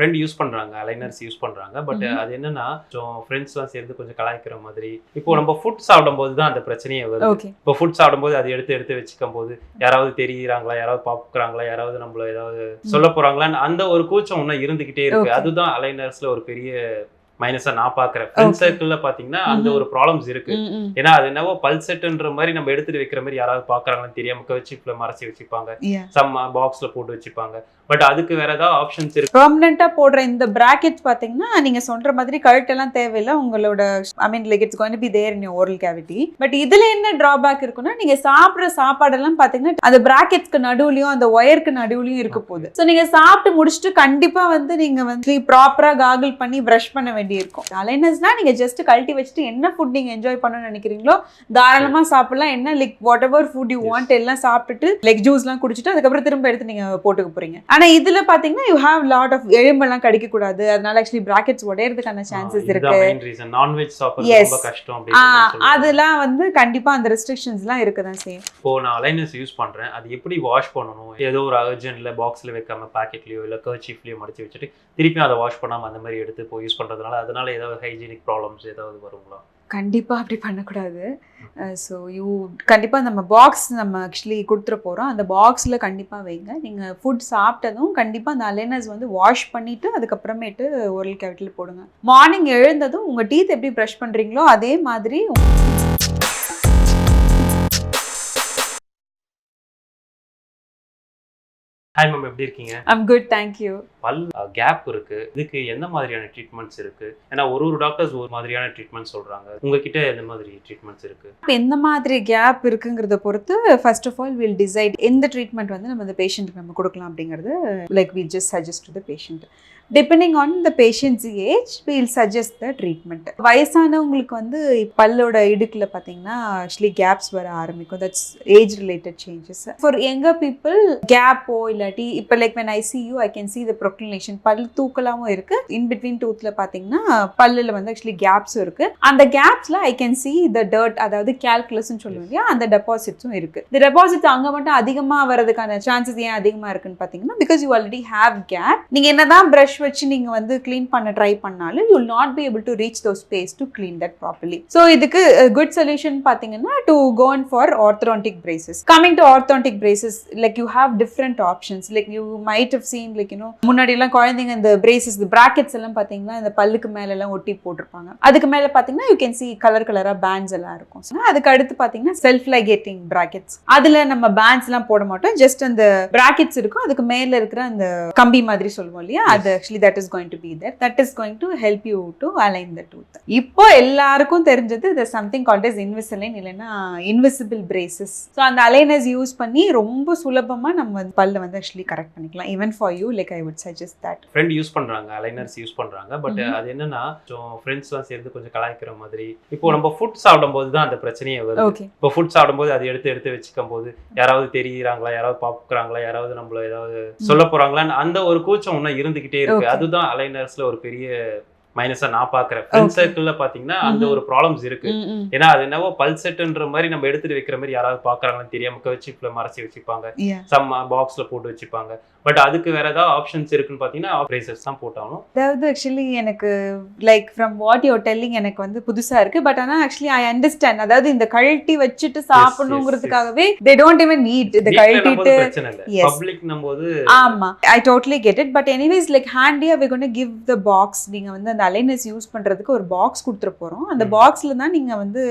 Friend use பண்றாங்க aligners use பண்றாங்க. But. அது என்னன்னா கொஞ்சம் ஃப்ரெண்ட்ஸ்லாம் சேர்ந்து கொஞ்சம் கலாய்க்கிற மாதிரி. இப்போ நம்ம ஃபுட் சாப்பிடும்போது தான் அந்த பிரச்சனையே வருது. இப்போ ஃபுட் சாப்பிடும்போது அது எடுத்து எடுத்து வச்சுக்கும் போது யாராவது தெரியுறாங்களா யாராவது பாக்குறாங்களா யாராவது நம்மள ஏதாவது சொல்ல போறாங்களான்னு அந்த ஒரு கூச்சம் இன்னும் இருந்துகிட்டே இருக்கு. அதுதான் அலைனர்ஸ்ல ஒரு பெரிய மைனஸா நான் பாக்குறேன். ஃப்ரெண்ட். சர்க்கிள்ல பாத்தீங்கன்னா அந்த. ஒரு ப்ராப்ளம்ஸ் இருக்கு. ஏன்னா அது என்னவோ பல்செட்ன்ற மாதிரி நம்ம எடுத்துட்டு வைக்கிற மாதிரி யாராவது பாக்குறாங்கன்னு தெரியாம கவச்சிப்ல மறைச்சு வச்சுப்பாங்க. சம் பாக்ஸ்ல போட்டு வச்சுப்பாங்க. பட் அதுக்கு வேற ஏதாவது ஆப்ஷன்ஸ் இருக்கு? பெர்மனண்டா போடுற இந்த பிராக்கெட் பாத்தீங்கன்னா நீங்க சொல்ற மாதிரி கழுட்டெல்லாம் தேவையில்லை. உங்களோட I mean like it's going be there in oral cavity but இதுல என்ன டிராபேக் இருக்குன்னா நீங்க சாப்பிடுற சாப்பாடெல்லாம் பாத்தீங்கன்னா அந்த பிராக்கெட்ஸ்க்கு நடுவுலயும் அந்த ஒயருக்கு நடுவுலயும் இருக்க போகுது. ஸோ நீங்க சாப்பிட்டு முடிச்சுட்டு கண்டிப்பா வந்து நீங்க வந்து ப்ராப்பரா காகிள் பண்ணி ப்ரஷ் பண்ண வேண்டியிருக்கும். அலைனஸ்னா நீங்க ஜஸ்ட் கழட்டி வச்சுட்டு என்ன ஃபுட் நீங்க என்ஜாய் பண்ணணும்னு நினைக்கிறீங்களோ தாராளமா சாப்பிடலாம். என்ன like whatever food you. Want எல்லாம் சாப்பிட்டுட்டு லைக் ஜூஸ்லாம் குடிச்சிட்டு அதுக்கப்புறம் திரும்ப எடுத்து நீங்க போட்டுக்க போறீங்க. ஆனா இதுல பாத்தீங்கன்னா யூ ஹேவ் லாட் ஆஃப் எலும்பெல்லாம் கடிக்க கூடாது அதனால ஆக்சுவலி பிராக்கெட்ஸ் உடையறதுக்கான சான்சஸ் இருக்கு. சொல்லுவாங்க. அதெல்லாம் வந்து கண்டிப்பா அந்த ரெஸ்ட்ரிக்ஷன்ஸ்லாம் இருக்க தான் செய்யும். இப்போ நான் அலைனஸ் யூஸ் பண்றேன். அது எப்படி வாஷ் பண்ணணும்? ஏதோ ஒரு அர்ஜென்ட்ல பாக்ஸ்ல வைக்காம பாக்கெட்லயோ இல்ல கர்ச்சீஃப்லயோ மடிச்சு வச்சுட்டு திருப்பியும் அதை வாஷ் பண்ணாம அந்த மாதிரி எடுத்து இப்போ யூஸ் பண்றதுனால அதனால ஏதாவது ஹைஜீனிக் ப்ராப்ளம்ஸ் ஏதாவது வருங்களா? கண்டிப்பாக அப்படி பண்ணக்கூடாது. ஸோ யூ கண்டிப்பாக நம்ம பாக்ஸ் நம்ம ஆக்சுவலி கொடுத்துட போகிறோம் அந்த பாக்ஸில் கண்டிப்பாக வைங்க. நீங்கள் ஃபுட் சாப்பிட்டதும் கண்டிப்பாக அந்த அலைனஸ் வந்து வாஷ் பண்ணிவிட்டு அதுக்கப்புறமேட்டு ஓரல் கேவிட்டில் போடுங்க. மார்னிங் எழுந்ததும் உங்கள் டீத் எப்படி ப்ரஷ் பண்ணுறீங்களோ அதே மாதிரி ஹாய் மேம் எப்படி இருக்கீங்க? ஐம் குட் தேங்க்யூ பல் கேப் இருக்கு. இதுக்கு எந்த மாதிரியான ட்ரீட்மெண்ட்ஸ் இருக்கு? ஏன்னா ஒரு ஒரு டாக்டர்ஸ் ஒரு மாதிரியான ட்ரீட்மெண்ட் சொல்றாங்க. உங்ககிட்ட எந்த மாதிரி ட்ரீட்மெண்ட்ஸ் இருக்கு? இப்போ எந்த மாதிரி கேப் இருக்குங்கிறத பொறுத்து first of all will decide எந்த ட்ரீட்மெண்ட் வந்து நம்ம இந்த பேஷண்ட்டுக்கு நம்ம கொடுக்கலாம் அப்படிங்கிறது like we just suggest to the patient depending on the patient's age we'll suggest the treatment வயசானவங்களுக்கு வந்து பல்லோட இடுக்கில் பார்த்தீங்கன்னா ஆக்சுவலி கேப்ஸ் வர ஆரம்பிக்கும். That's age related changes for younger people கேப்போ இல்லாட்டி இப்போ like when I see you I can see the proclination பல் தூக்கலாகவும் இருக்கு. இன் பிட்வீன் டூத்தில் பார்த்தீங்கன்னா பல்லில் வந்து ஆக்சுவலி கேப்ஸும் இருக்கு. அந்த கேப்ஸ்ல I can see the dirt அதாவது கேல்குலஸ்ன்னு சொல்லுவோம் இல்லையா? அந்த டெபாசிட்ஸும் இருக்கு. இந்த டெபாசிட் அங்கே மட்டும் அதிகமாக வரதுக்கான சான்சஸ் ஏன் அதிகமாக இருக்குன்னு பார்த்தீங்கன்னா because you already have gap நீங்க என்னதான் ப்ரஷ் வச்சு நீங்க வந்து க்ளீன் பண்ண ட்ரை பண்ணாலும் you not be able to reach those space to clean that properly so இதுக்கு குட் சொல்யூஷன் பாத்தீங்கன்னா to go for orthodontic braces coming to orthodontic braces like you have different options like you might have seen like you know முன்னாடி எல்லாம் குழந்தைங்க இந்த braces இந்த brackets எல்லாம் பாத்தீங்கன்னா இந்த பல்லுக்கு மேல எல்லாம் ஒட்டி போட்டிருப்பாங்க. அதுக்கு மேல பாத்தீங்கன்னா யூ கேன் see கலர் கலரா பேண்ட்ஸ் எல்லாம் இருக்கும். அதுக்கு அடுத்து பாத்தீங்கன்னா செல்ஃப் லைகேட்டிங் பிராக்கெட்ஸ் அதுல நம்ம பேண்ட்ஸ் எல்லாம் போட மாட்டோம். ஜஸ்ட் அந்த பிராக்கெட்ஸ் இருக்கும். அதுக்கு மேல இருக்கிற அந்த கம்பி மாதிரி சொல்லுவோம் இல்லையா? அது actually that is going to be that that is going to help you to align the tooth இப்போ எல்லாருக்கும் தெரிஞ்சது the something called is Invisalign இல்லைன்னா இன்விசிபிள் பிரேசஸ் ஸோ அந்த அலைனஸ் யூஸ் பண்ணி ரொம்ப சுலபமா நம்ம வந்து பல்ல வந்து ஆக்சுவலி கரெக்ட் பண்ணிக்கலாம். Even for you like I would suggest that friend use பண்றாங்க அலைனர்ஸ் யூஸ் பண்றாங்க. பட். அது என்னன்னா கொஞ்சம் ஃப்ரெண்ட்ஸ்லாம் சேர்ந்து கொஞ்சம் கலாய்க்கிற மாதிரி. இப்போ நம்ம ஃபுட் சாப்பிடும்போது தான் அந்த பிரச்சனையே வருது. இப்போ ஃபுட் சாப்பிடும்போது அது எடுத்து எடுத்து வச்சுக்கும் போது யாராவது தெரியுறாங்களா யாராவது பாக்குறாங்களா யாராவது நம்மள ஏதாவது சொல்ல போறாங்களான்னு அந்த ஒரு கூச்சம் இன்னும் இருந்துகிட்டே இருக்கு. அதுதான் அலைனர்ஸ்ல ஒரு பெரிய மைனஸா நான் பாக்குறேன் ஃப்ரெண்ட். சர்க்கிள்ல பாத்தீங்கன்னா அந்த. ஒரு ப்ராப்ளம்ஸ் இருக்கு. ஏன்னா அது என்னவோ பல்செட்ன்ற மாதிரி நம்ம எடுத்துட்டு வைக்கிற மாதிரி யாராவது பாக்குறாங்கன்னு தெரியாம கர்ச்சீஃப்ல மறைச்சு வச்சுப்பாங்க. சம் பாக்ஸ்ல போட்டு வச்சுப்பாங்க. பட் அதுக்கு வேற ஏதாவது ஆப்ஷன்ஸ் இருக்குன்னு பாத்தீங்கன்னா பிரேசஸ் தான் போட்டாலும். அதாவது ஆக்சுவலி எனக்கு like from what you're telling எனக்கு வந்து புதுசா இருக்கு. பட் ஆனா ஆக்சுவலி ஐ அண்டர்ஸ்டாண்ட் அதாவது இந்த கழட்டி வச்சுட்டு சாப்பிடணுங்கிறதுக்காகவே தே டோன்ட் even நீட் வீட்ல கழட்டிட்டு நம்போது பிரச்சனை இல்ல. Yes. பப்ளிக் போது ஆமா. I totally get it but anyways like ஹேண்டியா we gonna give the box நீங்க வந்து அந்த அலைனஸ் யூஸ் பண்றதுக்கு ஒரு பாக்ஸ் கொடுத்துட போறோம். அந்த. பாக்ஸ்ல தான் நீங்க வந்து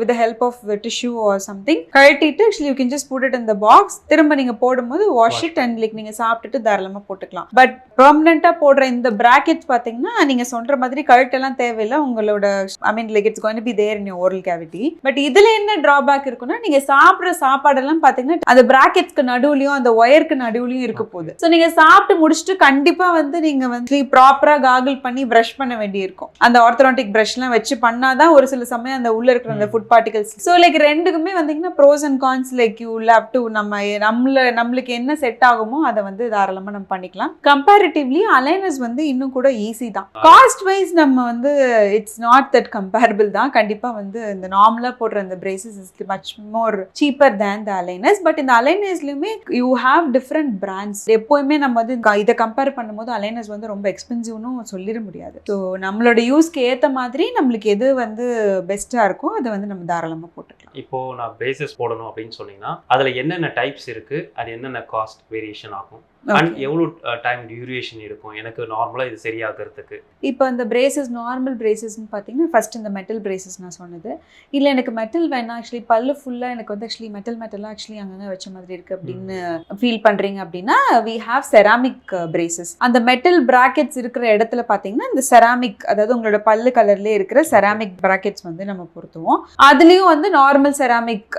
with help of tissue or something கழட்டிட்டு actually you can just put it இந்த பாக்ஸ் திரும்ப நீங்க போடும்போது wash Wash. It and like நீங்க சாப்பிட்டுட்டு தாராளமா போட்டுக்கலாம். பட் பெர்மனண்டா போடுற இந்த பிராக்கெட்ஸ் பாத்தீங்கன்னா நீங்க சொல்ற மாதிரி கழுட்டெல்லாம் தேவையில்லை. உங்களோட I mean like it's going be there in oral cavity but இதுல என்ன டிராபேக் இருக்குன்னா நீங்க சாப்பிடுற சாப்பாடெல்லாம் பாத்தீங்கன்னா அந்த பிராக்கெட்ஸ்க்கு நடுவுலயும் அந்த ஒயருக்கு நடுவுலயும் இருக்க போகுது. ஸோ நீங்க சாப்பிட்டு முடிச்சுட்டு கண்டிப்பா வந்து நீங்க வந்து ப்ராப்பரா காகிள் பண்ணி ப்ரஷ் பண்ண வேண்டியிருக்கும். அந்த ஆர்த்தோனாட்டிக் ப்ரஷ்லாம் வச்சு பண்ணாதான் ஒரு சில சமயம் அந்த உள்ள இருக்கிற அந்த ஃபுட் பார்ட்டிகல்ஸ் ஸோ லைக் ரெண்டுக்குமே வந்தீங்கன்னா pros and cons like you leave to நம்ம நம்மள நம்மளுக்கு என்ன செட் ஆகுமோ அதை வந்து தாராளமாக நம்ம பண்ணிக்கலாம். கம்பேரிட்டிவ்லி அலைனஸ் வந்து இன்னும் கூட ஈஸி தான். காஸ்ட் வைஸ் நம்ம வந்து இட்ஸ் நாட் தட் கம்பேரபிள் தான். கண்டிப்பாக வந்து இந்த நார்மலாக போடுற அந்த braces is much more cheaper than the aligners but இந்த அலைனஸ்லையுமே யூ ஹாவ் டிஃப்ரெண்ட் பிராண்ட்ஸ் எப்போயுமே நம்ம வந்து இதை கம்பேர் பண்ணும்போது அலைனஸ் வந்து ரொம்ப எக்ஸ்பென்சிவ்னு சொல்லிட முடியாது. ஸோ நம்மளோட யூஸ்க்கு ஏற்ற மாதிரி நம்மளுக்கு எது வந்து பெஸ்ட்டாக இருக்கோ அதை வந்து நம்ம தாராளமாக போட்டுக்கலாம். இப்போ நான் பேசஸ் போடணும் அப்படின்னு சொன்னீங்கன்னா அதுல என்னென்ன டைப்ஸ் இருக்கு அது என்னென்ன காஸ்ட் வேரியேஷன் ஆகும்? அண்ட். எவ்வளோ டைம் டியூரேஷன் இருக்கும் எனக்கு நார்மலா இது சரியாகிறதுக்கு. இப்போ இந்த பிரேசஸ் நார்மல் பிரேசஸ்னு பார்த்தீங்கன்னா ஃபர்ஸ்ட் இந்த மெட்டல் பிரேசஸ் நான் சொன்னது. இல்லை எனக்கு மெட்டல் வேணாம். ஆக்சுவலி பல்லு ஃபுல்லாக எனக்கு வந்து ஆக்சுவலி மெட்டல் மெட்டலாக ஆக்சுவலி அங்கங்கே வச்ச மாதிரி இருக்குது அப்படின்னு ஃபீல் பண்ணுறீங்க அப்படின்னா வி ஹாவ் செராமிக் பிரேசஸ் அந்த மெட்டல் பிராக்கெட்ஸ் இருக்கிற இடத்துல பார்த்தீங்கன்னா இந்த செராமிக் அதாவது உங்களோட பல்லு கலர்லேயே இருக்கிற செராமிக் பிராக்கெட்ஸ் வந்து நம்ம பொருத்துவோம். அதுலேயும் வந்து நார்மல் செராமிக்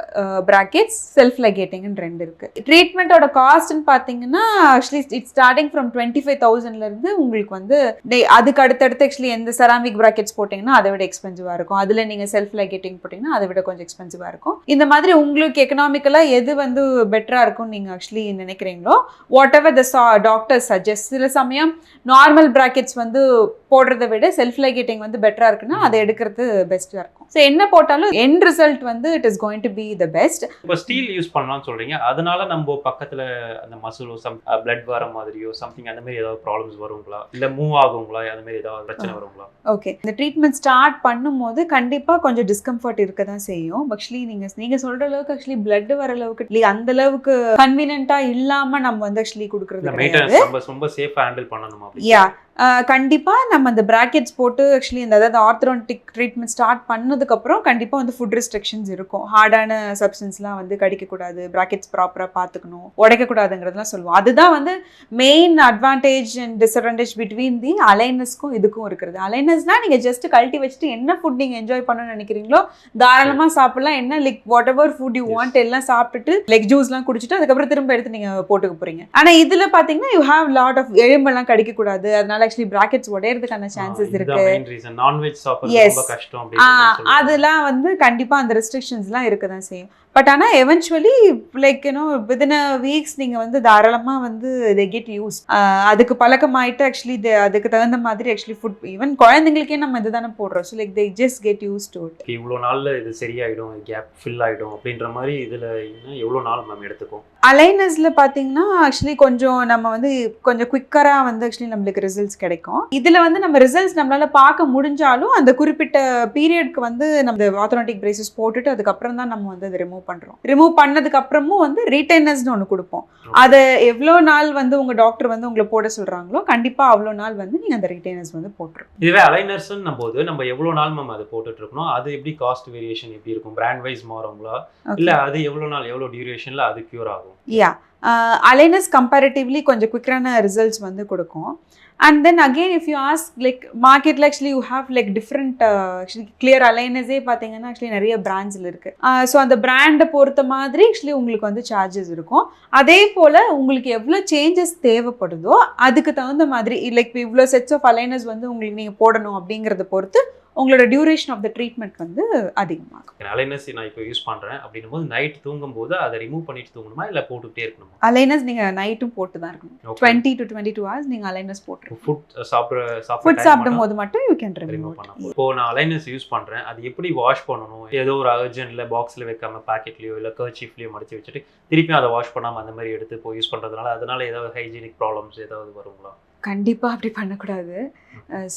பிராக்கெட்ஸ் செல்ஃப் லெகேட்டிங்னு ரெண்டு இருக்குது ட்ரீட்மெண்ட்டோட காஸ்ட்னு பார்த்தீங்கன்னா actually it's starting from twenty five தௌசண்ட்லேருந்து உங்களுக்கு வந்து டே- அதுக்கு அடுத்தடுத்து ஆக்சுவலி எந்த செராமிக் பிராக்கெட்ஸ் போட்டிங்கன்னா அதை விட எக்ஸ்பென்சிவாக இருக்கும். அதில் நீங்கள் செல்ஃப் லைகெட்டிங் போட்டிங்கன்னா அதை விட கொஞ்சம் எக்ஸ்பென்சிவாக இருக்கும். இந்த மாதிரி உங்களுக்கு எக்கனாமிக்கலாக எது வந்து பெட்டராக இருக்கும்னு நீங்கள் ஆக்சுவலி நினைக்கிறீங்களோ whatever the doctor suggest சில சமயம் நார்மல் ப்ராக்கெட்ஸ் வந்து போடுறதை விட செல்ஃப் லைகேட்டிங் வந்து பெட்டராக இருக்குன்னா அதை எடுக்கிறது பெஸ்ட்டாக இருக்கும். ஸோ என்ன போட்டாலும் என் ரிசல்ட் வந்து it is going to be the best இப்போ ஸ்டீல் யூஸ் பண்ணலாம்னு சொல்கிறீங்க அதனால நம்ம பக்கத்தில் அந்த மசூல் சம் பிளட் வர மாதிரியோ சம்திங் அந்த மாதிரி ஏதாவது ப்ராப்ளம்ஸ் வருங்களா? இல்ல மூவ் ஆகுங்களா? அந்த மாதிரி ஏதாவது பிரச்சனை வருங்களா? ஓகே இந்த ட்ரீட்மெண்ட் ஸ்டார்ட் பண்ணும்போது கண்டிப்பாக கொஞ்சம் டிஸ்கம்ஃபர்ட் இருக்க தான் செய்யும் ஆக்சுவலி நீங்கள் நீங்கள் சொல்கிற அளவுக்கு ஆக்சுவலி blood வர அளவுக்கு இல்லை அந்த அளவுக்கு கன்வீனியண்ட்டாக இல்லாமல் நம்ம வந்து ஆக்சுவலி கொடுக்குறது ரொம்ப ரொம்ப சேஃபா ஹேண்டில் பண்ணணுமா யா கண்டிப்பாக நம்ம அந்த பிராக்கெட்ஸ் போட்டு ஆக்சுவலி இந்த அதாவது ஆர்த்தரோன்டிக் ட்ரீட்மெண்ட் ஸ்டார்ட் பண்ணதுக்கப்புறம் கண்டிப்பாக வந்து ஃபுட் ரெஸ்ட்ரிக்ஷன்ஸ் இருக்கும். ஹார்டான சப்ஸ்டன்ஸ்லாம் வந்து கடிக்கக்கூடாது பிராக்கெட்ஸ் ப்ராப்பராக பார்த்துக்கணும் உடைக்கக்கூடாதுங்கிறதுலாம் சொல்லுவோம். அதுதான் வந்து main advantage and disadvantage between the அலைனஸ்க்கும் இதுக்கும் இருக்கிறது. அலைனஸ்னால் நீங்கள் ஜஸ்ட் கழட்டி வச்சுட்டு என்ன ஃபுட் நீங்கள் என்ஜாய் பண்ணணும்னு நினைக்கிறீங்களோ தாராளமாக சாப்பிடலாம். என்ன like whatever food you. Want எல்லாம் சாப்பிட்டுட்டு லைக் ஜூஸ்லாம் குடிச்சிட்டு அதுக்கப்புறம் திரும்ப எடுத்து நீங்கள் போட்டுக்க போகிறீங்க ஆனால் இதில் பார்த்தீங்கன்னா யூ ஹாவ் லாட் ஆஃப் எலும்பெல்லாம் கடிக்கக்கூடாது. அதனால ஆக்சுவலி பிராக்கெட்ஸ் உடையறதுக்கான சான்சஸ் இருக்கு. நான்வெஜ் சாப்பிடுறது. ரொம்ப கஷ்டம் அதெல்லாம் வந்து கண்டிப்பாக அந்த ரெஸ்ட்ரிக்ஷன்ஸ்லாம் இருக்க தான் செய்யும். பட் ஆனால் eventually like you know within a weeks நீங்கள் வந்து தாராளமாக வந்து தே கெட் யூஸ் அதுக்கு பழக்கமாயிட்டு ஆக்சுவலி அதுக்கு தகுந்த மாதிரி ஆக்சுவலி ஃபுட் ஈவன் குழந்தைங்களுக்கே நம்ம இதுதானே போடுறோம். So like they just get use to it இவ்வளோ நாள்ல இது சரியாயிடும் கேப் ஃபில் ஆயிடும் அப்படின்ற மாதிரி இதுல இன்னும் எவ்வளவு நாள் மேம் எடுத்துக்கும்? அலைனஸ்ல பார்த்தீங்கன்னா ஆக்சுவலி கொஞ்சம் நம்ம வந்து கொஞ்சம் குயிக்கராக வந்து ஆக்சுவலி நம்மளுக்கு ரிசல்ட்ஸ் கிடைக்கும். இதில் வந்து நம்ம ரிசல்ட்ஸ் நம்மளால பார்க்க முடிஞ்சாலும் அந்த குறிப்பிட்ட பீரியட்க்கு வந்து நம்ம ஆத்தோனட்டிக் பிரேசஸ் போட்டுட்டு அதுக்கப்புறம் தான் நம்ம வந்து அதை ரிமூவ் பண்ணுறோம் ரிமூவ் பண்ணதுக்கு அப்புறமும் வந்து ரீடைனர்ஸ்னு ஒன்று கொடுப்போம். அதை எவ்வளோ நாள் வந்து உங்கள் டாக்டர் வந்து உங்களை போட சொல்கிறாங்களோ கண்டிப்பாக அவ்வளோ நாள் வந்து நீங்கள் அந்த ரீடைனர்ஸ் வந்து போட்டுரும். இதுவே அலைனர்ஸ்ன்னும் போது நம்ம எவ்வளவு நாள் மேம் அதை போட்டுட்டு இருக்கணும் அது எப்படி காஸ்ட் வேரியேஷன் எப்படி இருக்கும்? பிராண்ட் வைஸ் மாறுங்களா இல்ல அது எவ்வளவு நாள் எவ்வளவு டியூரேஷன்ல அது கியூர் ஆகும்? யா அலைனஸ் கம்பேரிட்டிவ்லி கொஞ்சம் குயிக்கரான ரிசல்ட்ஸ் வந்து கொடுக்கும். And then again if you ask like மார்க்கெட்டில் actually you have like different actually clear அலைனஸே பார்த்தீங்கன்னா ஆக்சுவலி நிறைய பிராண்ட்ஸில் இருக்குது ஸோ uh, அந்த பிராண்டை பொறுத்த மாதிரி ஆக்சுவலி உங்களுக்கு வந்து சார்ஜஸ் இருக்கும். அதே போல் உங்களுக்கு எவ்வளோ சேஞ்சஸ் தேவைப்படுதோ அதுக்கு தகுந்த மாதிரி லைக் இவ்வளோ செட்ஸ் ஆஃப் அலைனஸ் வந்து உங்களுக்கு நீங்கள் போடணும் அப்படிங்கிறத பொறுத்து உங்களோட டியூரேஷன் ஆஃப் த ட்ரீட்மெண்ட் வந்து அதிகமாகும். அலைனஸ் நான் இப்போ யூஸ் பண்றேன். அப்படின்னும் போது நைட் தூங்கும் போது அதை ரிமூவ் பண்ணிட்டு தூங்கணுமா? இல்ல போட்டுக்கிட்டே இருக்கணுமா? அலைனஸ் நீங்கள் நைட்டும் போட்டு தான் இருக்கணும். Twenty to twenty two hours நீங்கள் அலைனஸ் போட்டுருக்கணும் ஃபுட் சாப்பிட்ற ஃபுட் சாப்பிடும் போது மட்டும் யூ கேன் ரிமூவ் ரிமூவ் பண்ண போதும். இப்போ நான் அலைனஸ் யூஸ் பண்றேன். அது எப்படி வாஷ் பண்ணணும்? ஏதோ ஒரு அர்ஜென்ட்ல பாக்ஸ்ல வைக்காம பாக்கெட்லயோ இல்ல கர்ச்சீஃப்லயோ மடிச்சு வச்சுட்டு திருப்பி அதை வாஷ் பண்ணாம அந்த மாதிரி எடுத்து இப்போ யூஸ் பண்றதுனால அதனால ஏதாவது ஹைஜீனிக் ப்ராப்ளம்ஸ் ஏதாவது வருங்களா? கண்டிப்பாக அப்படி பண்ணக்கூடாது.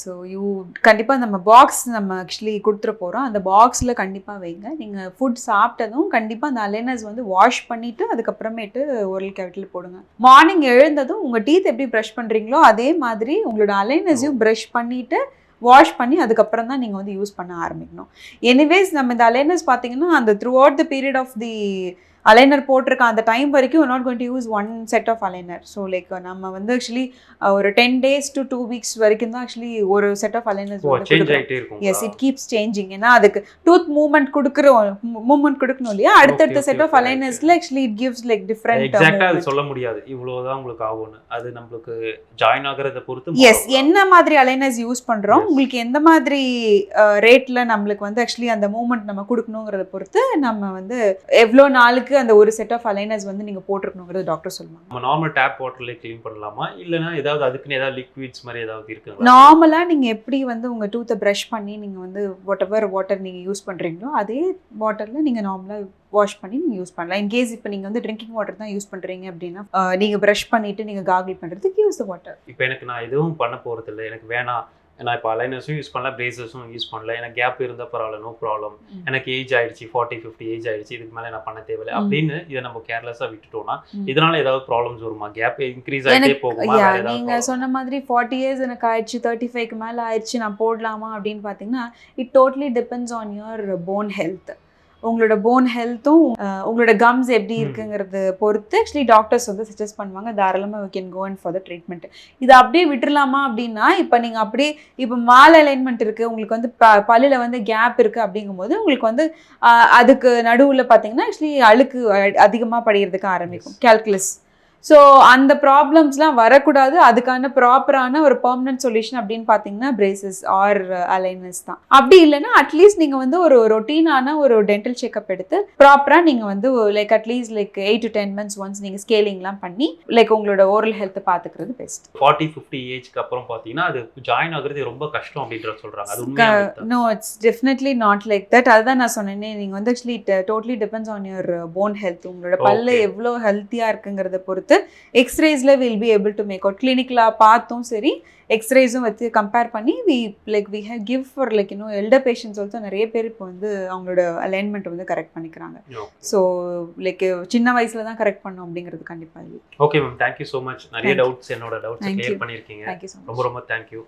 ஸோ யூ கண்டிப்பாக நம்ம பாக்ஸ் நம்ம ஆக்சுவலி கொடுத்துட போகிறோம் அந்த பாக்ஸில் கண்டிப்பாக வைங்க. நீங்கள் ஃபுட் சாப்பிட்டதும் கண்டிப்பாக அந்த அலைனஸ் வந்து வாஷ் பண்ணிவிட்டு அதுக்கப்புறமேட்டு ஓரல் கேவிட்டில் போடுங்க. மார்னிங் எழுந்ததும் உங்கள் டீத் எப்படி ப்ரஷ் பண்ணுறீங்களோ அதே மாதிரி உங்களோட அலைனஸையும் ப்ரஷ் பண்ணிவிட்டு வாஷ் பண்ணி அதுக்கப்புறம் தான் நீங்கள் வந்து யூஸ் பண்ண ஆரம்பிக்கணும். எனிவேஸ் நம்ம இந்த அலைனஸ் பார்த்தீங்கன்னா அந்த throughout the period of the aligner போட்டிருக்க அந்த டைம் வரைக்கும் not going to use one set of aligner so like நம்ம வந்து ஆக்சுவலி ஒரு ten days to two weeks வரைக்கும் தான் ஆக்சுவலி ஒரு set of aligners as it keeps changing ஏன்னா அதுக்கு டூத் மூவ்மெண்ட் கொடுக்குறோம். மூவ்மெண்ட் கொடுக்கணும் இல்லையா? அடுத்தடுத்த set of அலைனர்ஸ்ல actually it gives like different சொல்ல முடியாது. இவ்வளவுதான் உங்களுக்கு ஆகும்னு. அது நம்மளுக்கு ஜாயின் ஆகுறத பொறுத்து எஸ். என்ன மாதிரி அலைனர்ஸ் யூஸ் பண்றோம்? Yes. உங்களுக்கு எந்த மாதிரி ரேட்ல நம்மளுக்கு வந்து ஆக்சுவலி அந்த மூவ்மெண்ட் நம்ம கொடுக்கணுங்கிறத பொறுத்து நம்ம வந்து எவ்வளோ நாளுக்கு அந்த ஒரு செட் ஆஃப் அலைனர்ஸ் வந்து நீங்க போட்டிருக்கணுங்கிறது டாக்டர் சொல்லுவாங்க. நம்ம நார்மல் டேப் வாட்டர்ல க்ளீன் பண்ணலாமா? இல்லனா ஏதாவது அதுக்குன்னு ஏதாவது லிக்விட்ஸ் மாதிரி ஏதாவது இருக்குங்களா? நார்மலா நீங்க எப்படி வந்து உங்க டூத்தை ப்ரஷ் பண்ணி நீங்க வந்து வாட் எவர் வாட்டர் நீங்க யூஸ் பண்றீங்களோ அதே வாட்டர்ல நீங்க நார்மலா வாஷ் பண்ணி நீங்க யூஸ் பண்ணலாம். இன்கேஸ் இப்போ நீங்க வந்து ட்ரிங்கிங் வாட்டர் தான் யூஸ் பண்றீங்க அப்படின்னா அஹ், நீங்க ப்ரஷ் பண்ணிட்டு நீங்க காகிள் பண்றதுக்கு யூஸ் த வாட்டர் இப்போ எனக்கு நான் எதுவும் பண்ண போறது இல்லை எனக்கு வேணாம். நான் இப்போ அலைனர்ஸும் யூஸ் பண்ணல பிரேசஸும் யூஸ் பண்ணல எனக்கு கேப் இருந்தால் பரவாயில்ல நோ ப்ராப்ளம். எனக்கு ஏஜ் ஆயிடுச்சு ஃபார்ட்டி ஃபிஃப்டி ஏஜ் ஆயிடுச்சு இதுக்கு மேலே நான் பண்ண தேவையில்லை. அப்படின்னு இதை நம்ம கேர்லெஸ்ஸாக விட்டுட்டோம்னா. இதனால ஏதாவது ப்ராப்ளம்ஸ் வருமா கேப் இன்க்ரீஸ் ஆகிட்டே போகுமா yeah, வேற ஏதாவது நீங்க problem? சொன்ன மாதிரி ஃபார்ட்டி இயர்ஸ் எனக்கு ஆயிடுச்சு தேர்ட்டி ஃபைவ்க்கு மேல ஆயிடுச்சு நான் போடலாமா அப்படின்னு பாத்தீங்கன்னா it totally depends on your bone health உங்களோட போன் ஹெல்த்தும் உங்களோட கம்ஸ் எப்படி. இருக்குங்கிறது பொறுத்து ஆக்சுவலி டாக்டர்ஸ் வந்து சஜஸ்ட் பண்ணுவாங்க தாராளமாக we can go and for the treatment இதை அப்படியே விட்டுறலாமா அப்படின்னா இப்போ நீங்கள் அப்படியே இப்போ மால் அலைன்மெண்ட் இருக்குது உங்களுக்கு வந்து ப பல்லில் வந்து கேப் இருக்குது அப்படிங்கும்போது உங்களுக்கு வந்து அதுக்கு நடுவில் பார்த்தீங்கன்னா ஆக்சுவலி அழுக்கு அதிகமாக படிகிறதுக்கு ஆரம்பிக்கும். கால்குலஸ் ஸோ அந்த ப்ராப்ளம்ஸ்லாம் வரக்கூடாது. அதுக்கான ப்ராப்பரான ஒரு பெர்மனன்ட் சொல்யூஷன் அப்படின்னு பார்த்தீங்கன்னா பிரேசஸ் ஆர் அலைனஸ் தான். அப்படி இல்லைன்னா அட்லீஸ்ட் நீங்கள் வந்து ஒரு ரொட்டீனான ஒரு டென்டல் செக்அப் எடுத்து ப்ராப்பராக நீங்கள் வந்து like at least like eight to ten months once நீங்கள் ஸ்கேலிங்லாம் பண்ணி லைக் உங்களோட ஓரல் ஹெல்த்தை பார்த்துக்கிறது பெஸ்ட் ஃபார்ட்டி ஃபிஃப்டி ஏஜ்க்கு அப்புறம் பார்த்தீங்கன்னா அது ஜாயின் ஆகுறது ரொம்ப கஷ்டம் அப்படின்ற அது ஆ? No it's definitely not like that அதுதான் நான் சொன்னேனே நீங்கள் வந்து actually totally depends on your bone health உங்களோட பல்லு. எவ்வளோ ஹெல்த்தியாக இருக்குங்கிறத பொறுத்து எக்ஸ்ரேஸில் will be able to make out கிளினிக்கில் பார்த்தும் சரி எக்ஸ்ரேஸும் வச்சு கம்பேர் பண்ணி we like we have give for like இன்னும் எல்டர் பேஷண்ட்ஸ் ஆல்சோ நிறைய பேர் இப்போ வந்து அவங்களோட அலைன்மெண்ட் வந்து கரெக்ட் பண்ணிக்கிறாங்க. ஸோ லைக் சின்ன வயசுல தான் கரெக்ட் பண்ணும் அப்படிங்கிறது கண்டிப்பாக இல்லை okay ma'am thank you so much நிறைய. டவுட்ஸ் என்னோட டவுட்ஸ் கிளியர். பண்ணியிருக்கீங்க. ரொம்ப ரொம்ப தேங்க்யூ